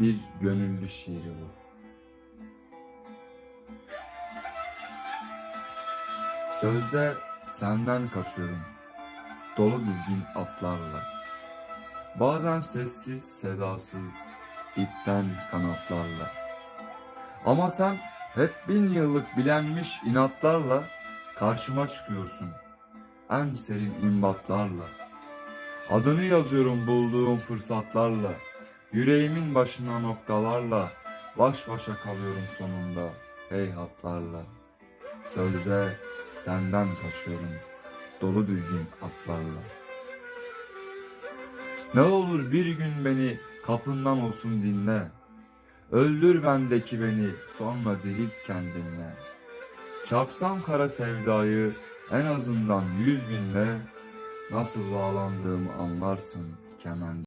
bir gönüllü şiiri bu. Sözde senden kaçıyorum, dolu dizgin atlarla. Bazen sessiz, sedasız, ipten kanatlarla. Ama sen hep bin yıllık bilenmiş inatlarla karşıma çıkıyorsun. En serin imbatlarla. Adını yazıyorum bulduğum fırsatlarla. Yüreğimin başına noktalarla. Baş başa kalıyorum sonunda heyhatlarla. Sözde senden kaçıyorum. Dolu dizgin atlarla. Ne olur bir gün beni kapından olsun dinle. Öldür bendeki beni sonra dirilt kendinle. Çarpsam kara sevdayı en azından yüz binle. Nasıl bağlandığımı anlarsın kemen.